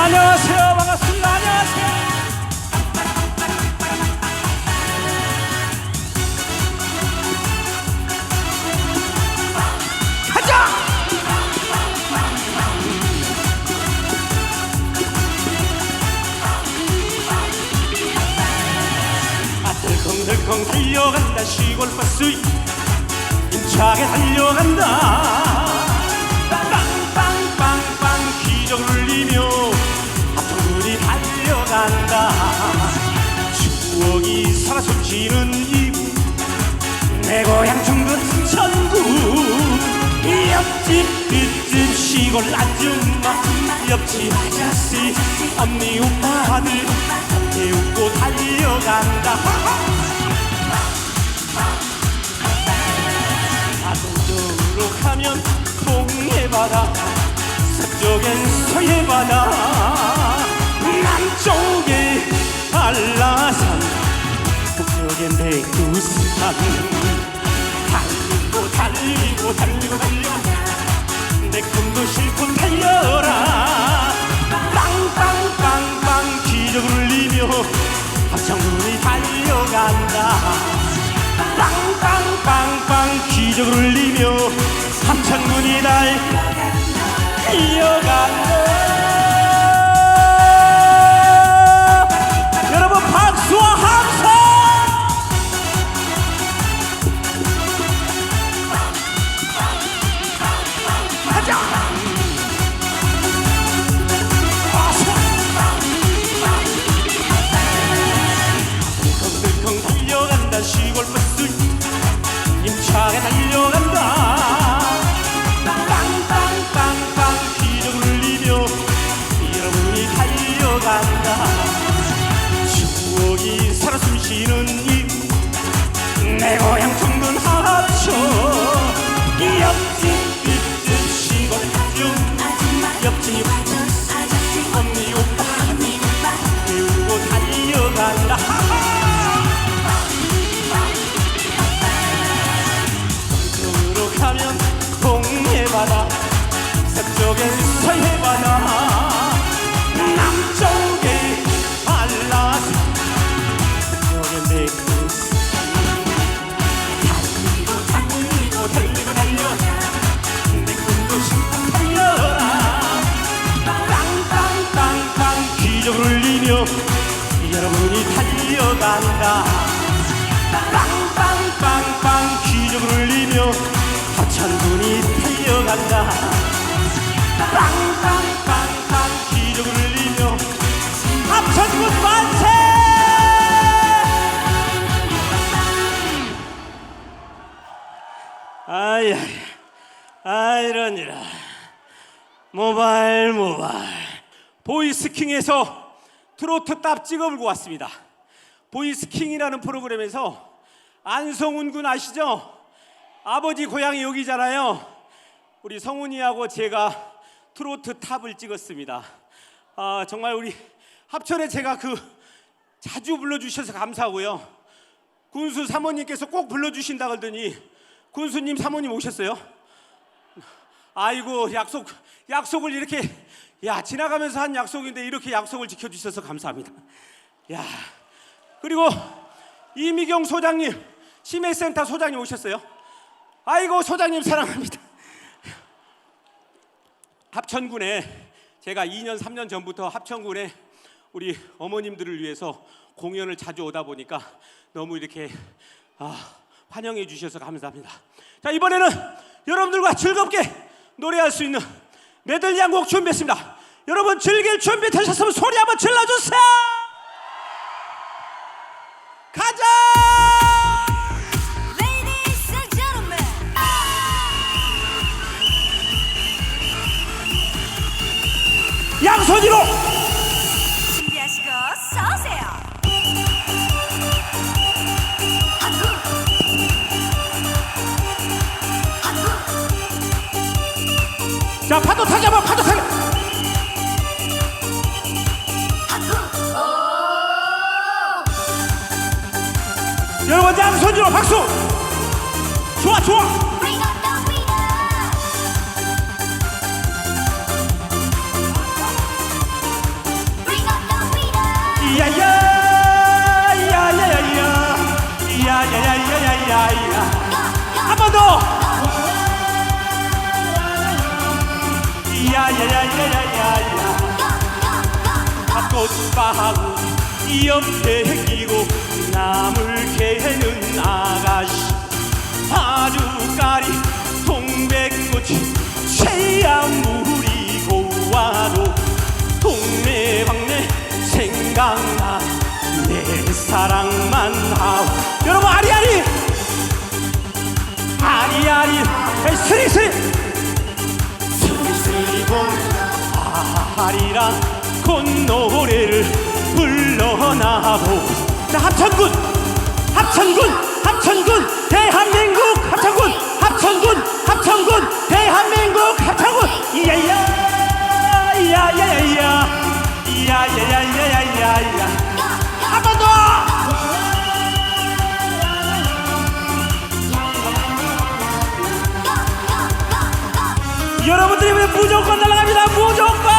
안녕하세요. 반갑습니다. 안녕하세요. 들컹들컹 달려간다 시골 버스 힘차게 달려간다 시골 아줌마 옆집 아저씨. 언니 오빠들 함께 웃고 달려간다. 서쪽으로 가면 동해바다 서쪽엔 서해바다. 남쪽에 한라산 북쪽엔 백두산. 달리고 달리고 달리고 내 꿈도 실컷 달려라. 빵빵빵빵 기적을 울리며 합창군이 달려간다. 빵빵빵빵 기적을 울리며 합창군이 달려간다 달려 기적을 울리며 여러분이 달려간다. 빵빵빵빵 기적을 울리며 합창군이 달려간다. 빵빵빵빵 기적을 울리며 합창군 만세! 아야 아 이러니라 모발 모발 보이스킹에서 트로트 딱 찍어 불고 왔습니다 보이스킹이라는 프로그램에서 안성훈 군 아시죠? 아버지 고향이 여기잖아요 우리 성훈이하고 제가 트로트 탑을 찍었습니다 아 정말 우리 합천에 제가 그 자주 불러주셔서 감사하고요 군수 사모님께서 꼭 불러주신다 그러더니 군수님 사모님 오셨어요? 아이고 약속 약속을 이렇게 야 지나가면서 한 약속인데 이렇게 약속을 지켜주셔서 감사합니다. 야 그리고 이미경 소장님 치매센터 소장님 오셨어요? 아이고 소장님 사랑합니다. 합천군에 제가 2년 3년 전부터 합천군에 우리 어머님들을 위해서 공연을 자주 오다 보니까 너무 이렇게 아, 환영해 주셔서 감사합니다. 자 이번에는 여러분들과 즐겁게 노래할 수 있는 메들리 한곡 준비했습니다. 여러분 즐길 준비 되셨으면 소리 한번 질러주세요. 가자! Ladies and gentlemen, 양손으로 자 파도 타자마 파도 타자. 여러분 양손으로 박수. 좋아 좋아. 야야야야야야 꽃바구 옆에 끼고 나물 캐는 아가씨. 아주까리 동백꽃이 새야물이 고와도 동네방네 생각나 내 사랑만 하오. 여러분 아리아리! 아리아리! 스리스리! 본 아리랑 콧노래를 불러나보 자 합천군! 합천군! 합천군! 대한민국 합천군! 합천군! 합천군! 대한민국 합천군! 이야야 이야야야야 이야야야야야야 여러분 들이 왜 무조건 날아갑니다. 무조건!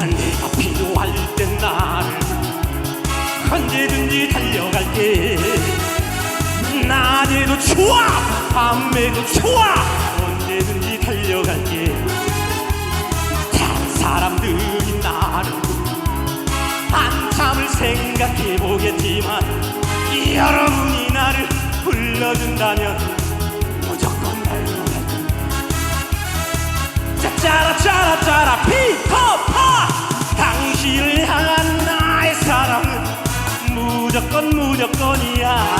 내가 필요할 땐 나를 언제든지 달려갈게. 낮에도 좋아 밤에도 좋아 언제든지 달려갈게. 사람들이 한참을 생각해 보겠지만 여러분이 나를 불러준다면 무조건 달려갈 자, 짜라 짜라 짜라 피터파! 당신을 향한 나의 사랑은 무조건 무조건이야.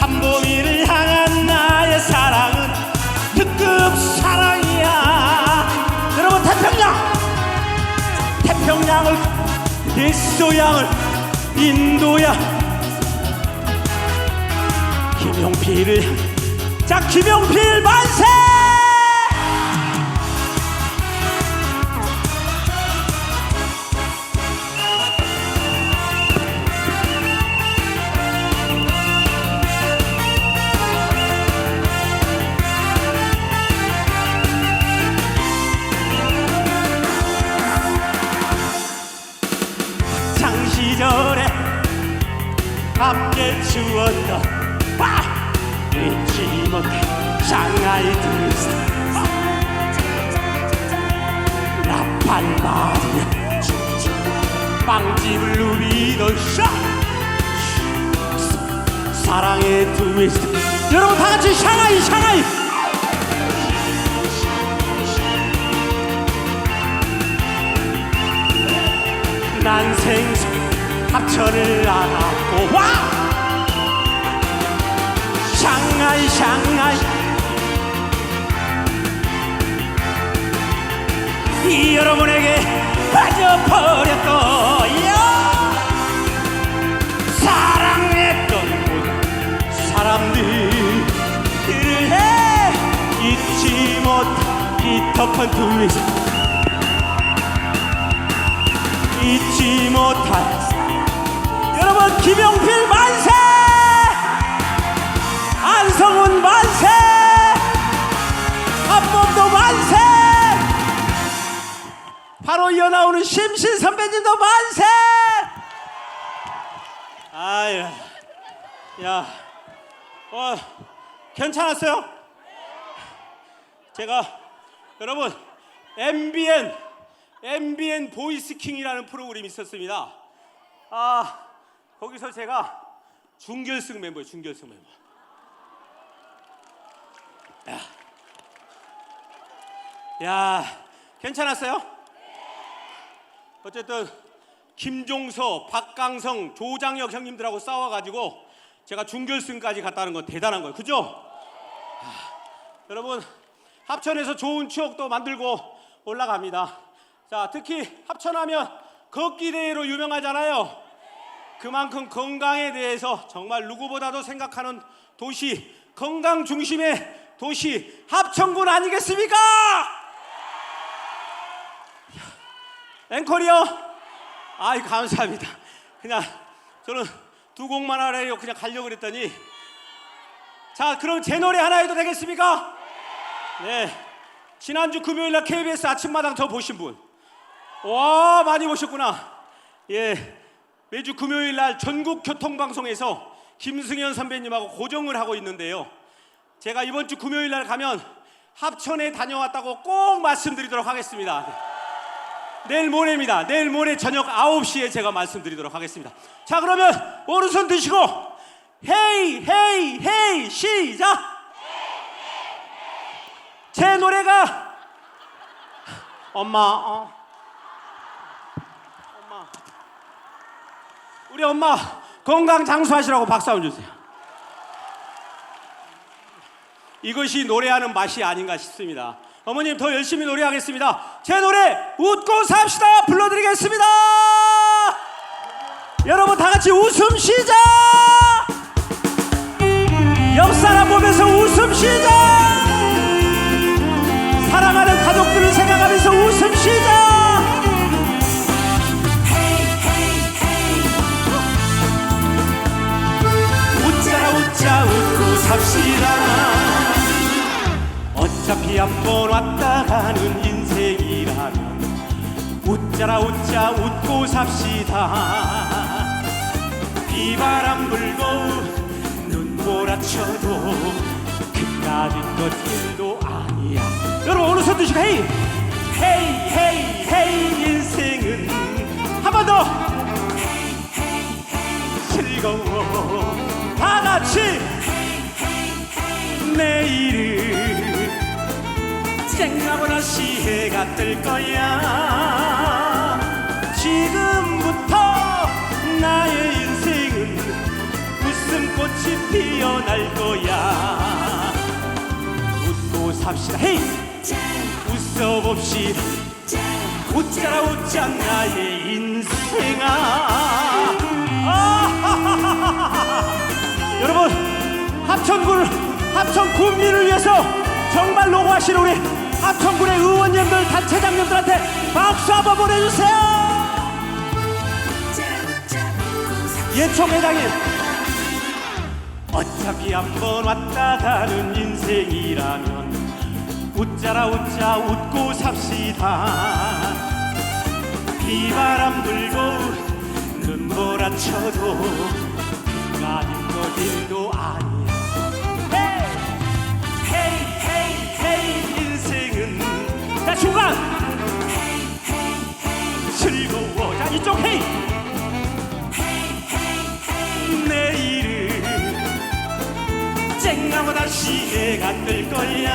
한봄이를 향한 나의 사랑은 특급 사랑이야. 여러분 태평양! 태평양을 대서양을 인도야. 김용필을 향- 자 김용필 만세 함께 추었던 와! 잊지 못해. 샹하이 드레스 라팔마리아 빵집을 누비던 샤 사랑의 트위스트 여러분 다 같이 샹하이 샹하이! 난 생생 합천을 안았 고 와! 샹하이 샹하이. 이 여러분에게 빠져버렸던 사랑했던 모든 사람들을 해. 잊지 못한 피터판 트위스 잊지 못할 김용필 만세 안성훈 만세 한범도 만세 바로 이어나오는 심신 선배님도 만세 아유 야 어, 괜찮았어요? 제가 여러분 MBN MBN 보이스킹이라는 프로그램이 있었습니다. 아 거기서 제가 준결승 멤버예요. 준결승 멤버. 야, 야 괜찮았어요? 어쨌든 김종서, 박강성, 조장혁 형님들하고 싸워가지고 제가 준결승까지 갔다는 건 대단한 거예요. 그죠? 아, 여러분 합천에서 좋은 추억도 만들고 올라갑니다. 자, 특히 합천하면 걷기 대회로 유명하잖아요. 그만큼 건강에 대해서 정말 누구보다도 생각하는 도시, 건강 중심의 도시 합천군 아니겠습니까? 앵콜이요? 아이 감사합니다. 그냥 저는 두 곡만 하래요. 그냥 가려고 그랬더니 자 그럼 제 노래 하나 해도 되겠습니까? 네. 지난주 금요일 날 KBS 아침마당 저 보신 분. 와 많이 보셨구나. 예. 매주 금요일 날 전국 교통방송에서 김승현 선배님하고 고정을 하고 있는데요. 제가 이번 주 금요일 날 가면 합천에 다녀왔다고 꼭 말씀드리도록 하겠습니다. 내일 모레입니다. 내일 모레 저녁 9시에 제가 말씀드리도록 하겠습니다. 자, 그러면 오른손 드시고 헤이 헤이 헤이 시작. 제 노래가 엄마 어. 엄마 우리 엄마 건강 장수하시라고 박수 한번 주세요. 이것이 노래하는 맛이 아닌가 싶습니다. 어머님 더 열심히 노래하겠습니다. 제 노래 웃고 삽시다 불러드리겠습니다. 여러분 다 같이 웃음 시작. 옆 사람 보면서 웃음 시작. 사랑하는 가족들을 생각하면서 웃음 시작. 삽시다. 어차피 한번 왔다 가는 인생이라면 웃자라 웃자 웃고 삽시다. 비바람 불고 눈 몰아쳐도 그까짓 것들도 아니야. 여러분 오른손 드시고 헤이! 헤이 헤이 헤이 인생은 한 번 더! 즐거워. 다 같이 내일은 쨍하고나 시해가 뜰 거야. 지금부터 나의 인생은 웃음꽃이 피어날 거야. 웃고 삽시다. 헤이! 웃어봅시다. 웃자라 웃자 나의 인생아. 여러분 합천군 합천 군민을 위해서 정말 노고하신 우리 합천군의 의원님들 단체장님들한테 박수 한번 보내주세요. 예총 회장님 어차피 한번 왔다 가는 인생이라면 웃자라 웃자 웃고 삽시다. 비바람 불고 눈 몰아쳐도 가진 것들도 아니 중간 즐거워 자 이쪽 헤이 내일은 쨍하고다 시해가 뜰 거야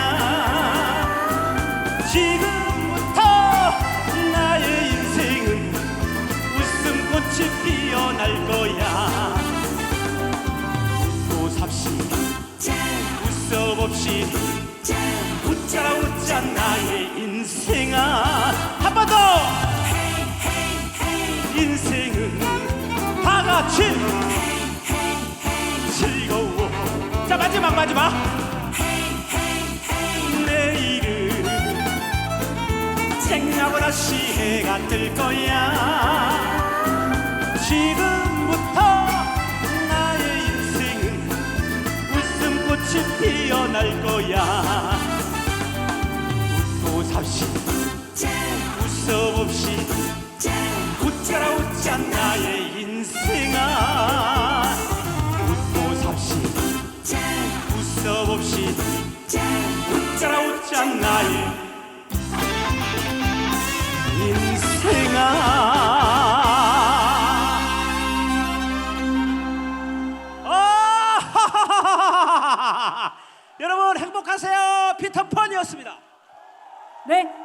지금부터 나의 인생은 웃음꽃이 피어날 거야 웃고 삽시다 웃어봅시다 웃자라 웃자 나의 인생아. 한번 더. 인생은 다 같이 즐거워 자 마지막 마지막. 내일은 쨍하고나 시해가 뜰 거야. 지금부터 나의 인생은 웃음꽃이 피어날 거야 삽시다 웃어봅시다 웃자라 웃자 나의 인생아. 웃고 삽시다 웃어봅시다 웃자라 웃자 나의 인생아. 아! 여러분 행복하세요. 피터펀이었습니다 네,